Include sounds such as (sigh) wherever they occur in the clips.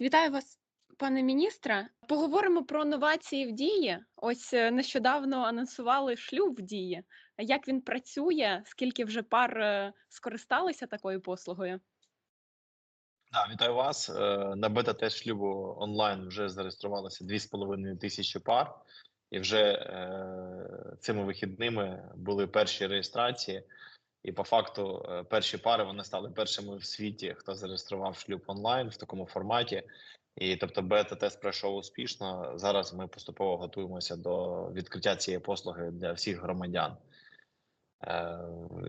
Вітаю вас, пане міністре. Поговоримо про новації в дії. Ось е, нещодавно анонсували шлюб в дії. Як він працює? Скільки вже пар е, скористалися такою послугою? Да, вітаю вас. Е, На бета-тест шлюбу онлайн вже зареєструвалося 2,5 тисячі пар, і вже цими вихідними були перші реєстрації. І по факту е, перші пари вони стали першими в світі, хто зареєстрував шлюб онлайн в такому форматі. І тобто, бета-тест пройшов успішно. Зараз ми поступово готуємося до відкриття цієї послуги для всіх громадян. Е,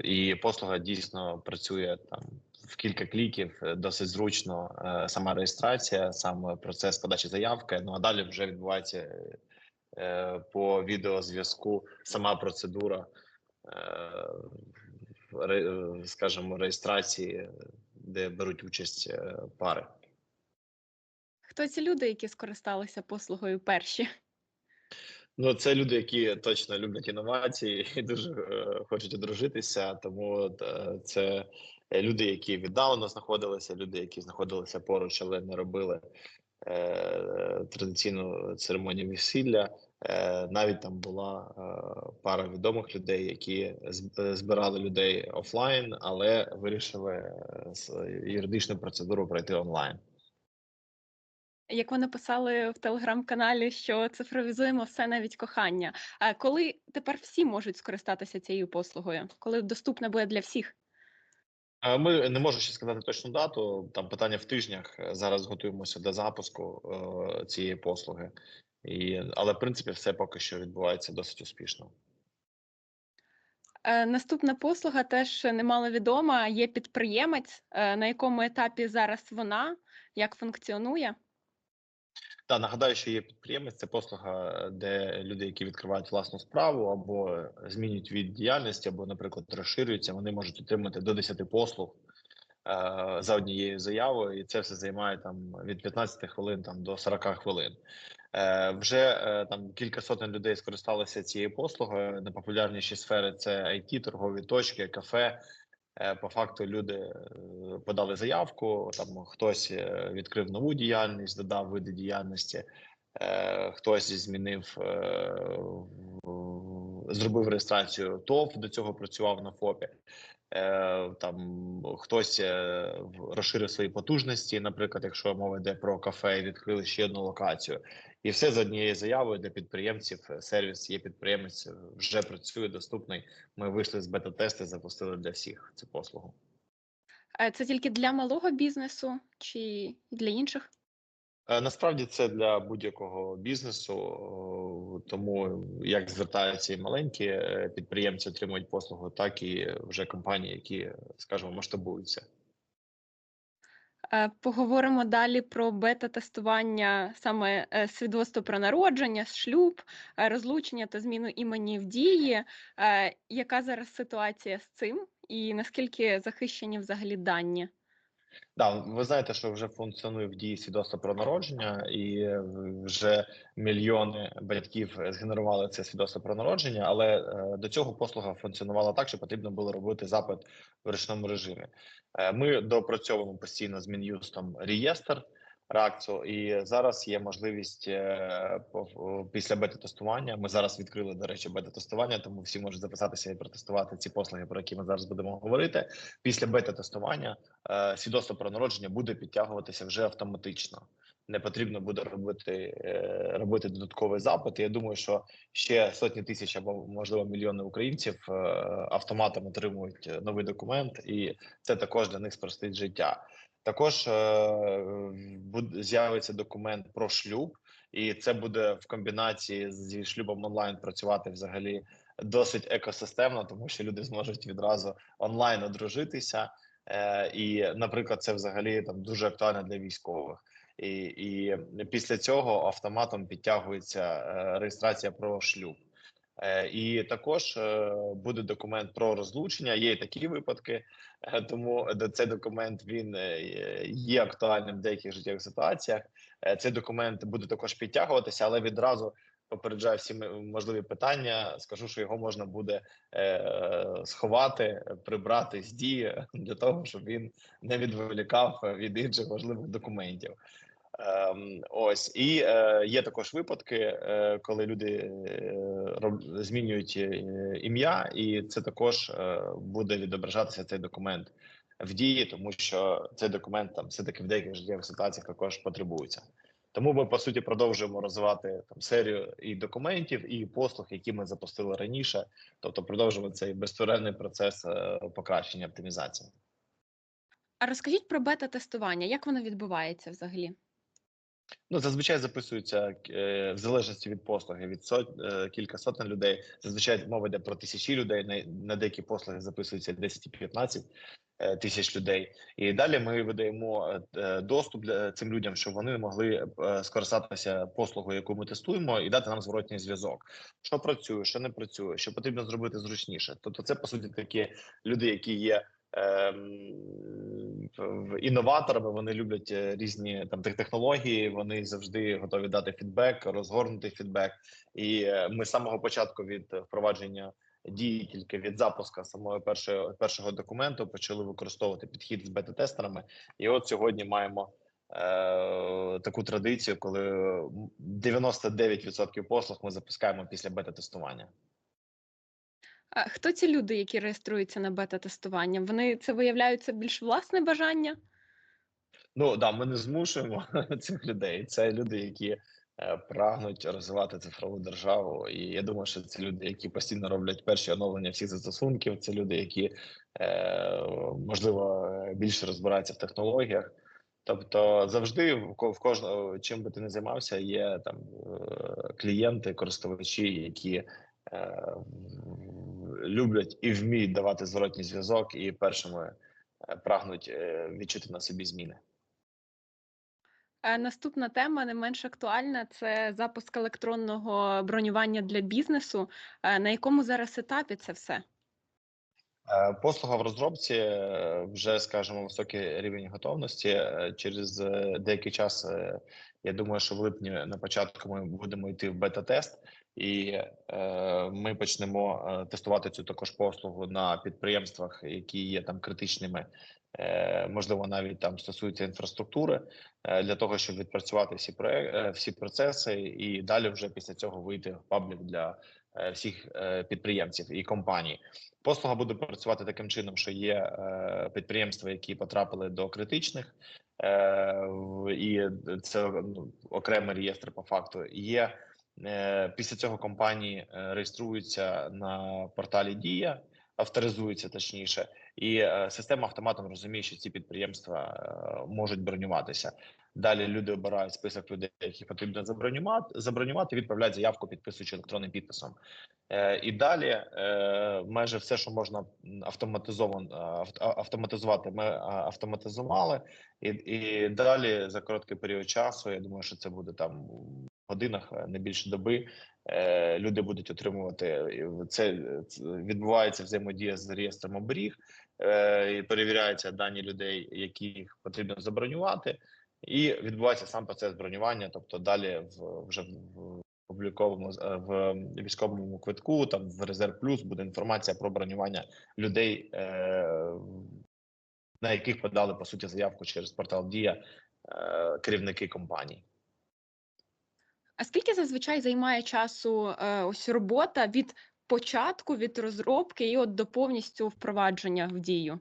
І послуга дійсно працює там в кілька кліків, е, досить зручно. е, Сама реєстрація, сам процес подачі заявки. Ну а далі вже відбувається е, по відеозв'язку сама процедура, е, е, скажімо, реєстрації, де беруть участь е, пари. Хто ці люди, які скористалися послугою перші? Ну, це люди, які точно люблять інновації (laughs) і дуже е, хочуть одружитися. Тому е, це люди, які віддалено знаходилися, люди, які знаходилися поруч, але не робили е, традиційну церемонію весілля. Е, навіть там була е, пара відомих людей, які з- збирали людей офлайн, але вирішили е, юридичну процедуру пройти онлайн. Як ви написали в телеграм-каналі, що цифровізуємо все навіть кохання. А коли тепер всі можуть скористатися цією послугою? Коли доступна буде для всіх? Е, Ми не можу ще сказати точну дату. Там питання в тижнях. Е, Зараз готуємося до запуску е, цієї послуги, і але в принципі все поки що відбувається досить успішно. Е, Наступна послуга теж немало відома. Є підприємець, Е, на якому етапі зараз вона, як функціонує? Та нагадаю, що є підприємець. Це послуга, де люди, які відкривають власну справу або змінюють від діяльності, або, наприклад, розширюються, вони можуть отримати до 10 послуг е, за однією заявою, і це все займає там від 15 хвилин там до 40 хвилин. Е, вже е, там кілька сотень людей скористалися цією послугою. Найпопулярніші сфери це IT, торгові точки, кафе. Е, По факту люди подали заявку. Там хтось відкрив нову діяльність, додав види діяльності, хтось змінив, зробив реєстрацію ТОВ, до цього працював на ФОПі. Там хтось розширив свої потужності. Наприклад, якщо мова йде про кафе, відкрили ще одну локацію, і все за однією заявою для підприємців. е, Сервіс є підприємець, е, вже працює доступний. Ми вийшли з бета-тесту, запустили для всіх цю послугу. Е, Це тільки для малого бізнесу чи для інших? Насправді це для будь-якого бізнесу, тому як звертаються і маленькі підприємці, отримують послугу, так і вже компанії, які, скажімо, масштабуються. Е, Поговоримо далі про бета-тестування саме е, свідоцтво про народження, шлюб, е, розлучення та зміну імені в дії. Яка зараз ситуація з цим і наскільки захищені взагалі дані? Да, ви знаєте, що вже функціонує в дії свідоцтво про народження, і е, вже мільйони батьків згенерували це свідоцтво про народження, але е, до цього послуга функціонувала так, що потрібно було робити запит в ручному режимі. Е, ми допрацьовуємо постійно з мін'юстом реєстр РАКЦу, і зараз є можливість е, після бета-тестування. Ми зараз відкрили, до речі, бета-тестування, тому всі можуть записатися і протестувати ці послуги, про які ми зараз будемо говорити. Після бета-тестування е, свідоцтво про народження буде підтягуватися вже автоматично. Не потрібно буде робити, е, робити додатковий запит. Я думаю, що ще сотні тисяч або можливо мільйони українців автоматом отримують новий документ, і це також для них спростить життя. Також е, з'явиться документ про шлюб, і це буде в комбінації зі шлюбом онлайн працювати взагалі досить екосистемно, тому що люди зможуть відразу онлайн одружитися. Е, і, наприклад, це взагалі там дуже актуально для військових. І, і після цього автоматом підтягується е, реєстрація про шлюб. Е, І також е, буде документ про розлучення. Є і такі випадки, е, тому цей документ він є актуальним в деяких життєвих ситуаціях. Цей документ буде також підтягуватися, але відразу попереджаю всі можливі питання. Скажу, що його можна буде сховати, прибрати з дії для того, щоб він не відволікав від інших важливих документів. Ем, ось і е, є також випадки, е, коли люди е, змінюють ім'я, і це також буде відображатися цей документ в дії, тому що цей документ там все таки в деяких життєвих ситуаціях також потребується. Тому ми по суті продовжуємо розвивати там серію і документів, і послуг, які ми запустили раніше, тобто продовжуємо цей безперервний процес покращення оптимізації. А розкажіть про бета-тестування, як воно відбувається взагалі? Ну, зазвичай записуються е, в залежності від послуги від сот, е, кілька сотень людей. Зазвичай мова йде про тисячі людей. На, на деякі послуги записуються 10-15 е, тисяч людей. І далі ми видаємо е, доступ для цим людям, щоб вони могли е, скористатися послугою, яку ми тестуємо, і дати нам зворотній зв'язок. Що працює, що не працює, що потрібно зробити зручніше. Тобто, це по суті такі люди, які є. Ем, Інноваторами вони люблять е, різні там технології. Вони завжди готові дати фідбек, розгорнутий фідбек. І е, ми з самого початку від впровадження дії, тільки від запуска самого першого першого документу, почали використовувати підхід з бета-тестерами. І от сьогодні маємо е, таку традицію, коли 99% послуг ми запускаємо після бета-тестування. А хто ці люди, які реєструються на бета-тестування? Вони це виявляються більш власне бажання? Ну да, ми не змушуємо (laughs) цих людей. Це люди, які е, прагнуть розвивати цифрову державу. І я думаю, що це люди, які постійно роблять перші оновлення всіх застосунків. Це люди, які е, можливо більше розбираються в технологіях. Тобто, завжди в ко- кожного чим би ти не займався, є там е, клієнти, користувачі, які люблять і вміють давати зворотній зв'язок, і першими е, прагнуть е, відчути на собі зміни. Е, Наступна тема не менш актуальна це запуск електронного бронювання для бізнесу. На якому зараз етапі це все? Е, Послуга в розробці е, вже скажімо, високий рівень готовності. Е, Через деякий час я думаю, що в липні на початку ми будемо йти в бета-тест, і ми почнемо тестувати цю також послугу на підприємствах, які є там критичними. Можливо, навіть там стосується інфраструктури для того, щоб відпрацювати всі проек- е, всі процеси, і далі вже після цього вийти в паблік для всіх е, підприємців і компаній. Послуга буде працювати таким чином, що є е, підприємства, які потрапили до критичних, е, і це ну, окремий реєстр по факту. Є е, після цього компанії е, реєструються на порталі Дія, авторизуються точніше, і е, система автоматом розуміє, що ці підприємства е, можуть бронюватися. Далі люди обирають список людей, яких потрібно забронювати, забронювати, відправляють заявку, підписуючи електронним підписом. Е, і далі майже все, що можна автоматизовано автоматизувати, ми автоматизували, і, і далі за короткий період часу. Я думаю, що це буде там в годинах, не більше доби. Люди будуть отримувати це, відбувається взаємодія з реєстром оберіг, і перевіряються дані людей, яких потрібно забронювати, і відбувається сам процес бронювання. Тобто далі в вже в обліковому е, в військовому квитку, там в резерв плюс буде інформація про бронювання людей, е, на яких подали по суті заявку через портал Дія е, керівники компаній. А скільки зазвичай займає часу е, ось робота від початку, від розробки і от до повністю впровадження в дію?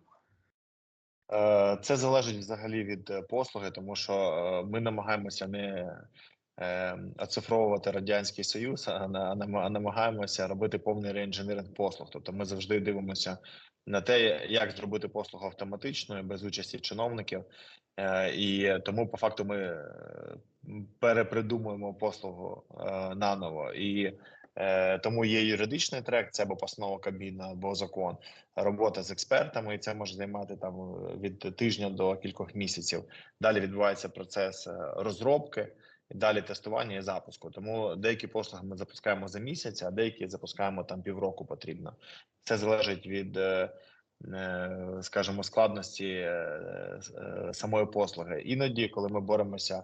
Е, Це залежить взагалі від е, послуги, тому що е, ми намагаємося не оцифровувати радянський союз, а на- а нама- а намагаємося робити повний реінженеринг послуг. Тобто, ми завжди дивимося на те, як зробити послугу автоматичною без участі чиновників, і тому по факту ми перепридумуємо послугу наново і. Е, Тому є юридичний трек, це або постанова Кабміна, або закон, робота з експертами, і це може займати там від тижня до кількох місяців. Далі відбувається процес е, розробки, і далі тестування і запуску. Тому деякі послуги ми запускаємо за місяць, а деякі запускаємо там півроку потрібно. Це залежить від, е, е, скажімо, складності е, е, самої послуги. Іноді, коли ми боремося е,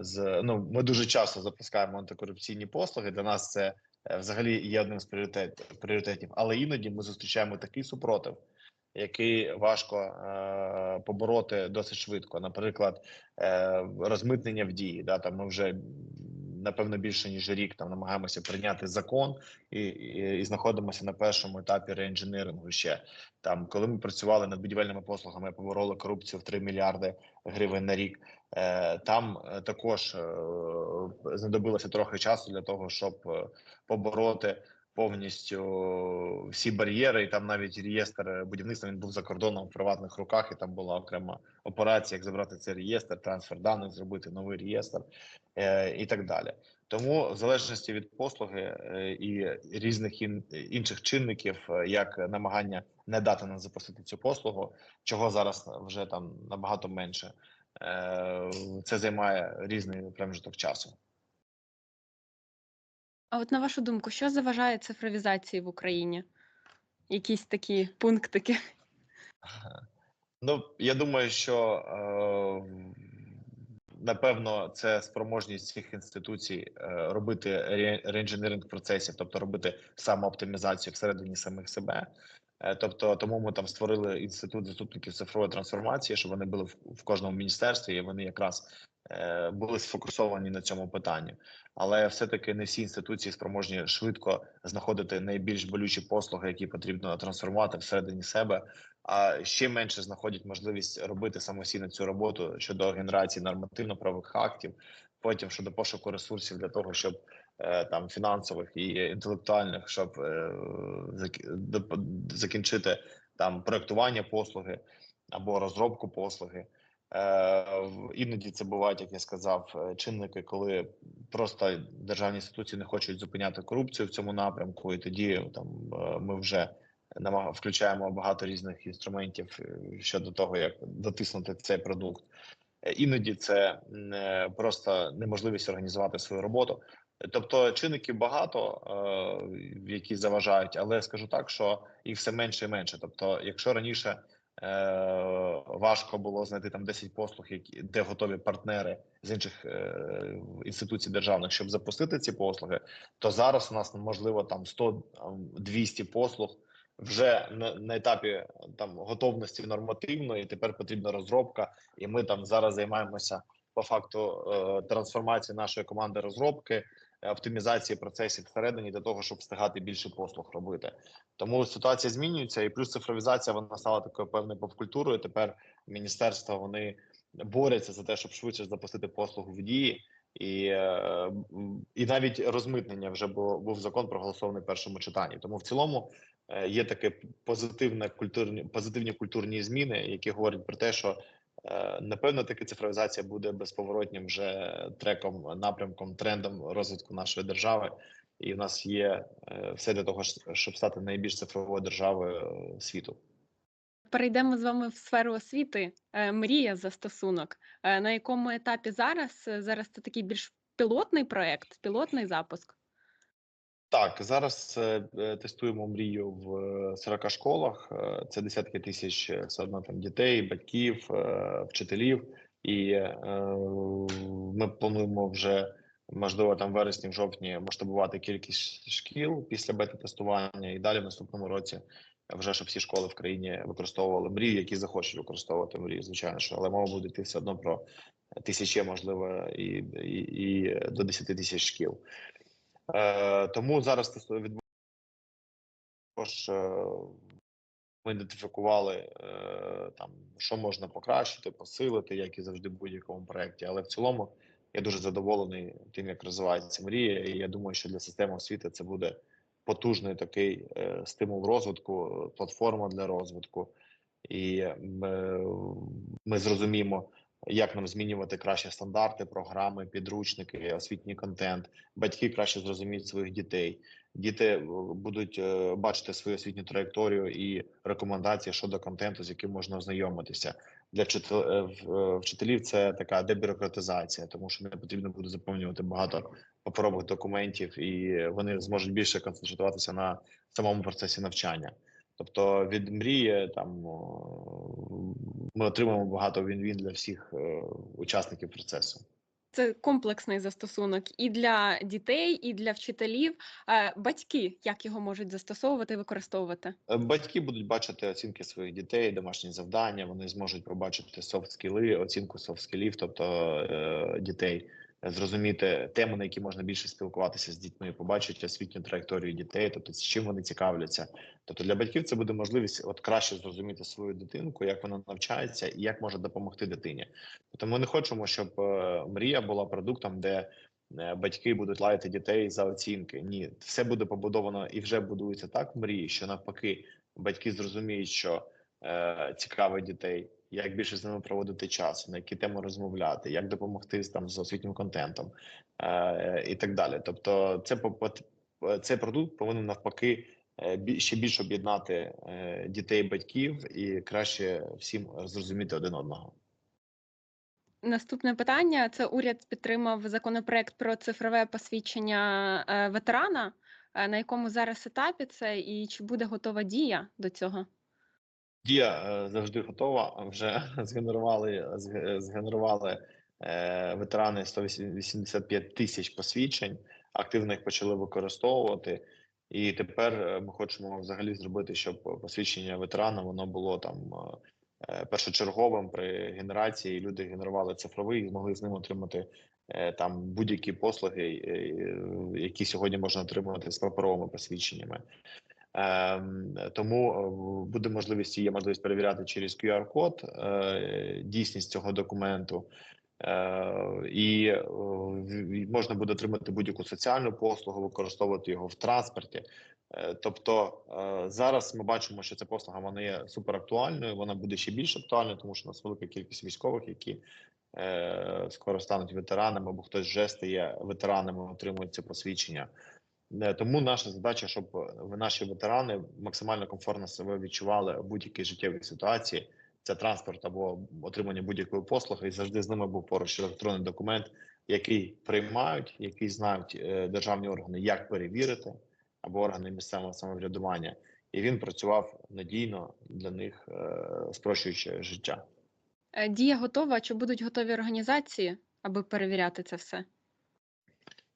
з ну, ми дуже часто запускаємо антикорупційні послуги. Для нас це е, взагалі є одним з пріоритетів, пріоритетів. Але іноді ми зустрічаємо такий супротив який важко е, побороти досить швидко. Наприклад, е, розмитнення в дії. Да, там ми вже напевно більше ніж рік там намагаємося прийняти закон і, і, і знаходимося на першому етапі реінженерингу. Ще там, коли ми працювали над будівельними послугами, побороли корупцію в 3 мільярди гривень на рік. Е, Там е, також е, знадобилося трохи часу для того, щоб побороти повністю всі бар'єри, і там навіть реєстр будівництва він був за кордоном в приватних руках, і там була окрема операція, як забрати цей реєстр, трансфер даних, зробити новий реєстр е, і так далі. Тому в залежності від послуги е, і різних ін, інших чинників, е, як намагання не дати нам запустити цю послугу, чого зараз вже там набагато менше, е, це займає різний проміжок часу. А от на вашу думку, що заважає цифровізації в Україні? Якісь такі пунктики? Ну, я думаю, що е, напевно це спроможність цих інституцій е, робити реінженеринг процесів, тобто робити самооптимізацію всередині самих себе. Е, Тобто, тому ми там створили інститут заступників цифрової трансформації, щоб вони були в, кожному міністерстві, і вони якраз е, були сфокусовані на цьому питанні. Але все-таки не всі інституції спроможні швидко знаходити найбільш болючі послуги, які потрібно трансформувати всередині себе а ще менше знаходять можливість робити самостійно цю роботу щодо генерації нормативно-правових актів, потім щодо пошуку ресурсів для того, щоб там фінансових і інтелектуальних, щоб е, закінчити там проектування послуги або розробку послуги. Е, Іноді це бувають, як я сказав, е, чинники, коли просто державні інституції не хочуть зупиняти корупцію в цьому напрямку, і тоді там е, ми вже включаємо багато різних інструментів е, щодо того, як дотиснути цей продукт. Е, Іноді це е, просто неможливість організувати свою роботу. Тобто чинників багато, е, які заважають, але скажу так, що їх все менше і менше. Тобто, якщо раніше е, важко було знайти там 10 послуг, де готові партнери з інших е, інституцій державних, щоб запустити ці послуги, то зараз у нас можливо там 100-200 послуг вже на, етапі там готовності нормативної. Тепер потрібна розробка, і ми там зараз займаємося по факту трансформації нашої команди розробки, оптимізації процесів всередині для того, щоб встигати більше послуг робити. Тому ситуація змінюється, і плюс цифровізація вона стала такою певною попкультурою. Тепер міністерства вони борються за те, щоб швидше запустити послугу в дії. І, е, і навіть розмитнення вже був, був закон проголосований в першому читанні. Тому в цілому е, є таке позитивне культурні позитивні культурні зміни, які говорять про те, що напевно таки цифровізація буде безповоротнім вже треком, напрямком, трендом розвитку нашої держави. І в нас є е, все для того, щоб стати найбільш цифровою державою е, світу. Перейдемо з вами в сферу освіти. Е, Мрія застосунок. Е, На якому етапі зараз? Е, Зараз це такий більш пілотний проект, пілотний запуск. Так, зараз е, е, тестуємо мрію в е, 40 школах. Е, Це десятки тисяч е, все одно там дітей, батьків, е, вчителів. І е, ми плануємо вже можливо там вересні, в жовтні масштабувати кількість шкіл після бета-тестування, і далі в наступному році вже щоб всі школи в країні використовували мрію, які захочуть використовувати мрію, звичайно, що але мова буде йти все одно про тисячі, можливо, і, і, і до 10 тисяч шкіл. Е, тому зараз також е, ми ідентифікували е, там, що можна покращити, посилити, як і завжди в будь-якому проєкті. Але в цілому я дуже задоволений тим, як розвивається мрія. І я думаю, що для системи освіти це буде потужний такий е, стимул розвитку, платформа для розвитку, і ми, ми зрозуміємо, як нам змінювати краще стандарти, програми, підручники, освітній контент. Батьки краще зрозуміють своїх дітей. Діти е, будуть е, бачити свою освітню траєкторію і рекомендації щодо контенту, з яким можна ознайомитися. Для е, вчителів це така дебюрократизація, тому що не потрібно буде заповнювати багато паперових документів, і вони зможуть більше концентруватися на самому процесі навчання. Тобто від мрії там ми отримаємо багато він-він для всіх е, учасників процесу. Це комплексний застосунок і для дітей, і для вчителів. Е, Батьки як його можуть застосовувати і використовувати? Е, Батьки будуть бачити оцінки своїх дітей, домашні завдання. Вони зможуть побачити софт-скіли, оцінку софт-скілів, тобто дітей, зрозуміти теми, на які можна більше спілкуватися з дітьми, побачити освітню траєкторію дітей, тобто з чим вони цікавляться. Тобто для батьків це буде можливість от краще зрозуміти свою дитинку, як вона навчається і як може допомогти дитині. Тобто ми не хочемо, щоб е, мрія була продуктом, де е, батьки будуть лаяти дітей за оцінки. Ні, все буде побудовано і вже будується так в мрії, що навпаки, батьки зрозуміють, що е, цікавить дітей, як більше з ними проводити час, на які теми розмовляти, як допомогти там з освітнім контентом е, і так далі. Тобто, це цей продукт повинен навпаки е, ще більше об'єднати е, дітей, батьків і краще всім зрозуміти один одного. Наступне питання: це уряд підтримав законопроект про цифрове посвідчення е, ветерана. На якому зараз етапі це і чи буде готова дія до цього? Дія е, завжди готова. Вже (laughs) згенерували зге- згенерували е, ветерани 185 тисяч посвідчень. Активно їх почали використовувати. І тепер е, ми хочемо взагалі зробити, щоб посвідчення ветерана воно було там е, першочерговим при генерації. Люди генерували цифровий і змогли з ним отримати е, там будь-які послуги, е, які сьогодні можна отримувати з паперовими посвідченнями. Ем, тому е, буде можливість є можливість перевіряти через QR-код е, дійсність цього документу, е, і можна буде отримати будь-яку соціальну послугу, використовувати його в транспорті. Тобто зараз ми бачимо, що ця послуга вона є суперактуальною, вона буде ще більш актуальною, тому що у нас велика кількість військових, які скоро стануть ветеранами, або хтось вже стає ветеранами, отримують це посвідчення. Е, Тому наша задача, щоб е, наші ветерани максимально комфортно себе відчували в будь-якій життєвій ситуації. Це транспорт або отримання будь-якої послуги, і завжди з ними був поруч електронний документ, який приймають, який знають е, державні органи, як перевірити, або органи місцевого самоврядування, і він працював надійно для них, спрощуючи життя. Дія готова, чи будуть готові організації, аби перевіряти це все?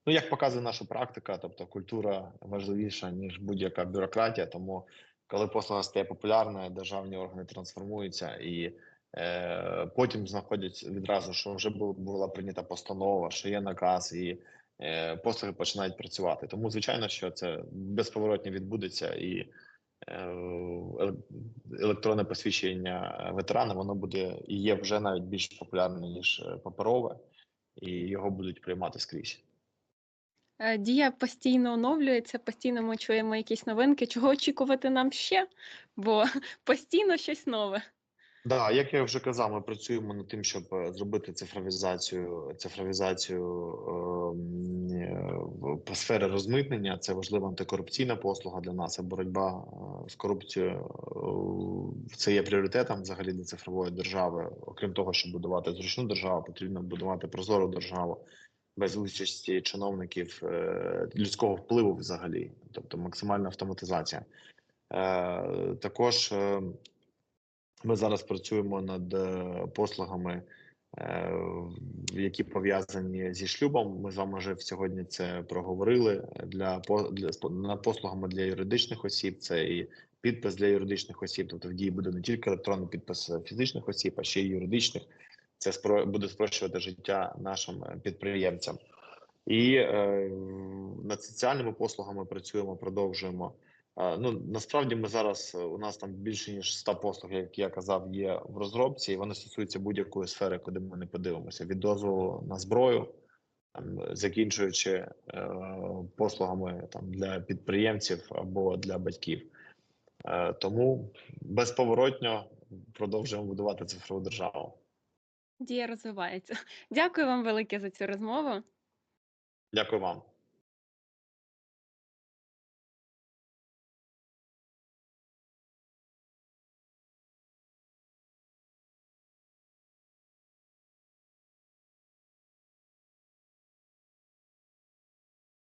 Ну, як показує наша практика, тобто культура важливіша ніж будь-яка бюрократія. Тому, коли послуга стає популярною, державні органи трансформуються і е, потім знаходять відразу, що вже була прийнята постанова, що є наказ, і е, послуги починають працювати. Тому, звичайно, що це безповоротно відбудеться, і е, електронне посвідчення ветерана воно буде і є вже навіть більш популярне ніж е, паперове, і його будуть приймати скрізь. Е, Дія постійно оновлюється, постійно ми чуємо якісь новинки. Чого очікувати нам ще? Бо (laughs) постійно щось нове. Да, як я вже казав, ми працюємо над тим, щоб е, зробити цифровізацію, цифровізацію ем, е, сфері розмитнення. Це важлива антикорупційна послуга для нас. а Боротьба е, з корупцією це є пріоритетом взагалі для цифрової держави. Окрім того, щоб будувати зручну державу, потрібно будувати прозору державу без участі чиновників е, людського впливу взагалі, тобто максимальна автоматизація. Е, Також е, ми зараз працюємо над послугами, які пов'язані зі шлюбом. Ми з вами вже сьогодні це проговорили. Для для над послугами для юридичних осіб. Це і підпис для юридичних осіб. Тобто в дії буде не тільки електронний підпис фізичних осіб, а ще й юридичних. Це спро- буде спрощувати життя нашим е, підприємцям. І е, над соціальними послугами працюємо, продовжуємо. Е, Ну насправді ми зараз е, у нас там більше ніж 100 послуг, як я казав, є в розробці, і вони стосуються будь-якої сфери, куди ми не подивимося: від дозволу на зброю, там, закінчуючи е, послугами там для підприємців або для батьків. Е, тому безповоротньо продовжуємо будувати цифрову державу. Дія розвивається. Дякую вам велике за цю розмову. Дякую вам.